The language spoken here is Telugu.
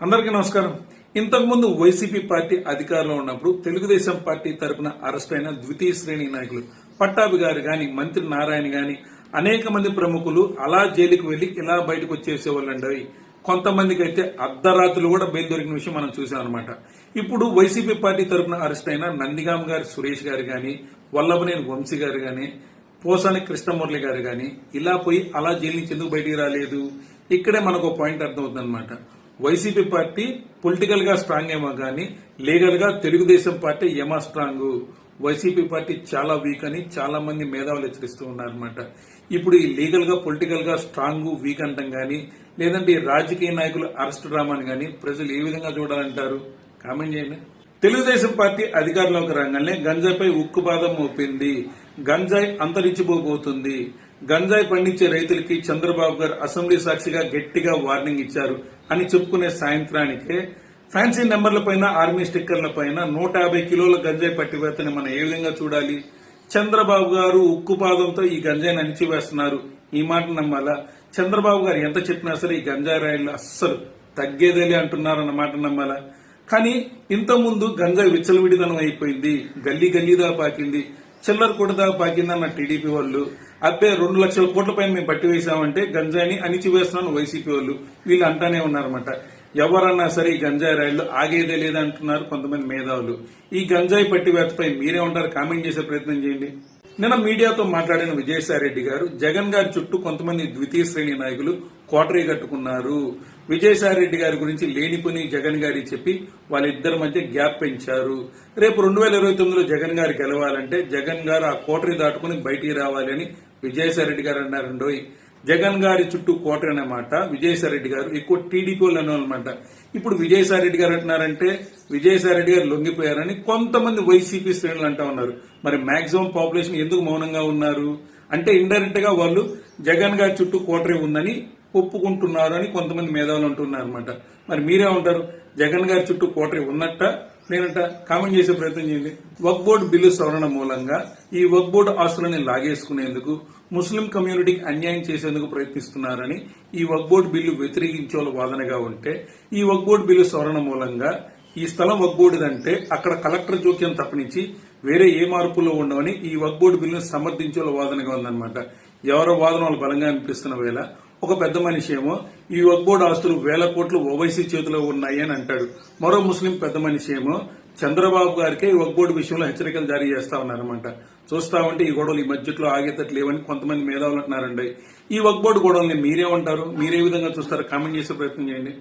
అందరికీ నమస్కారం. ఇంతకుముందు వైసీపీ పార్టీ అధికారంలో ఉన్నప్పుడు తెలుగుదేశం పార్టీ తరపున అరెస్ట్ అయిన ద్వితీయ శ్రేణి నాయకులు పట్టాభి గారు గాని మంత్రి నారాయణ గాని అనేక మంది ప్రముఖులు అలా జైలుకు వెళ్ళి ఇలా బయటకు వచ్చేసేవాళ్ళండి కొంతమందికి అయితే అర్ధరాత్రులు కూడా బెయిల్ దొరికిన విషయం మనం చూసాం అనమాట ఇప్పుడు వైసీపీ పార్టీ తరపున అరెస్ట్ అయిన నందిగామ గారి సురేష్ గారు గాని వల్లభనేని వంశీ గారు గాని పోసాని కృష్ణమురళి గారు గాని ఇలా పోయి అలా జైలు నుంచి ఎందుకు బయటికి రాలేదు? ఇక్కడే మనకు ఒక పాయింట్ అర్థమవుతుంది అనమాట వైసీపీ పార్టీ పొలిటికల్గా స్ట్రాంగ్ ఏమో కానీ లీగల్గా తెలుగుదేశం పార్టీ ఏమా స్ట్రాంగ్. వైసీపీ పార్టీ చాలా వీక్ అని చాలా మంది మేధావులు హెచ్చరిస్తూ ఉన్నారన్నమాట. ఇప్పుడు ఈ లీగల్గా పొలిటికల్గా స్ట్రాంగ్ వీక్ అంటాం గానీ లేదంటే ఈ రాజకీయ నాయకులు అరెస్ట్ డ్రామాని గానీ ప్రజలు ఏ విధంగా చూడాలంటారు? కామెంట్ చేయండి. తెలుగుదేశం పార్టీ అధికారంలోకి రాగానే గంజాయిపై ఉక్కుపాదం మోపింది. గంజాయి అంతరించిపోబోతుంది. గంజాయి పండించే రైతులకి చంద్రబాబు గారు అసెంబ్లీ సాక్షిగా గట్టిగా వార్నింగ్ ఇచ్చారు అని చెప్పుకునే సాయంత్రానికే ఫ్యాన్సీ నెంబర్ల పైన ఆర్మీ స్టిక్కర్ల పైన నూట యాభై కిలోల గంజాయి పట్టివేతని మనం ఏ విధంగా చూడాలి? చంద్రబాబు గారు ఉక్కుపాదంతో ఈ గంజాయిని అణిచివేస్తున్నారు. ఈ మాట నమ్మాలా? చంద్రబాబు గారు ఎంత చెప్పినా సరే ఈ గంజాయి రాయిలు అస్సలు తగ్గేదేలే అంటున్నారన్న మాట నమ్మాలా? కానీ ఇంత ముందు గంజాయి విచ్చలవిడిదనం అయిపోయింది గల్లీ గల్లీదా పాకింది చిల్లర కొడదా పాకిందన్న టీడీపీ వాళ్ళు అబ్బే రెండు లక్షల కోట్ల పైన మేము పట్టి వేసామంటే గంజాయిని అణిచివేస్తున్నాను వైసీపీ వాళ్ళు. వీళ్ళు అంటానే ఉన్నారన్నమాట. ఎవరన్నా సరే ఈ గంజాయి రైళ్ళు ఆగేదే లేదంటున్నారు కొంతమంది మేధావులు. ఈ గంజాయి పట్టివేతపై మీరే ఉంటారు కామెంట్ చేసే ప్రయత్నం చేయండి. నిన్న మీడియాతో మాట్లాడిన విజయసాయిరెడ్డి గారు జగన్ గారి చుట్టూ కొంతమంది ద్వితీయ శ్రేణి నాయకులు కోటరీ కట్టుకున్నారు. విజయసాయిరెడ్డి గారి గురించి లేనిపోని జగన్ గారి చెప్పి వాళ్ళిద్దరి మధ్య గ్యాప్ పెంచారు. రేపు రెండు వేల ఇరవై తొమ్మిదిలో జగన్ గారు గెలవాలంటే జగన్ గారు ఆ కోటరీ దాటుకుని బయటికి రావాలి అని విజయసాయిరెడ్డి గారు అన్నారండోయ్ జగన్ గారి చుట్టూ కోటరీ అనమాట విజయసాయిరెడ్డి గారు ఎక్కువ టీడీపీలు అనమాట ఇప్పుడు విజయసాయిరెడ్డి గారు అంటున్నారంటే విజయసాయిరెడ్డి గారు లొంగిపోయారని కొంతమంది వైసీపీ శ్రేణులు అంటా ఉన్నారు. మరి మాక్సిమం పాపులేషన్ ఎందుకు మౌనంగా ఉన్నారు? అంటే ఇండైరెక్ట్గా వాళ్ళు జగన్ గారి చుట్టూ కోటరీ ఉందని ఒప్పుకుంటున్నారు అని కొంతమంది మేధావులు అంటున్నారు అనమాట మరి మీరే ఉంటారు జగన్ గారి చుట్టూ కోటరీ ఉన్నట్ట? లేనట్ట కామెంట్ చేసే ప్రయత్నం చేయండి. వక్ బోర్డు బిల్లు సవరణ మూలంగా ఈ వక్ బోర్డు ఆస్తులని లాగేసుకునేందుకు ముస్లిం కమ్యూనిటీకి అన్యాయం చేసేందుకు ప్రయత్నిస్తున్నారని ఈ వక్ బోర్డు బిల్లు వ్యతిరేకించే వాదనగా ఉంటే ఈ వక్ బోర్డు బిల్లు సవరణ మూలంగా ఈ స్థలం వక్ బోర్డుదంటే అక్కడ కలెక్టర్ జోక్యం తప్పనించి వేరే ఏ మార్పులు ఉండవని ఈ వక్ బోర్డు బిల్లును సమర్థించే వాదనగా ఉందన్నమాట. ఎవరో వాదన వాళ్ళు బలంగా అనిపిస్తున్న వేళ ఒక పెద్ద మనిషి ఏమో ఈ వక్బోర్డ్ ఆస్తులు వేల కోట్లు ఓవైసీ చేతిలో ఉన్నాయి అని అంటాడు. మరో ముస్లిం పెద్ద మనిషి ఏమో చంద్రబాబు గారికే ఈ వక్బోర్డు విషయంలో హెచ్చరికలు జారీ చేస్తా ఉన్నారన్నమాట. చూస్తా ఉంటే ఈ గొడవలు ఈ బడ్జెట్లో ఆగేటట్లు లేవని కొంతమంది మేధావులు అంటున్నారండి. ఈ వక్బోర్డ్ గొడవల్ని మీరేమంటారు మీరే విధంగా చూస్తారో? కామెంట్ చేసే ప్రయత్నం చేయండి.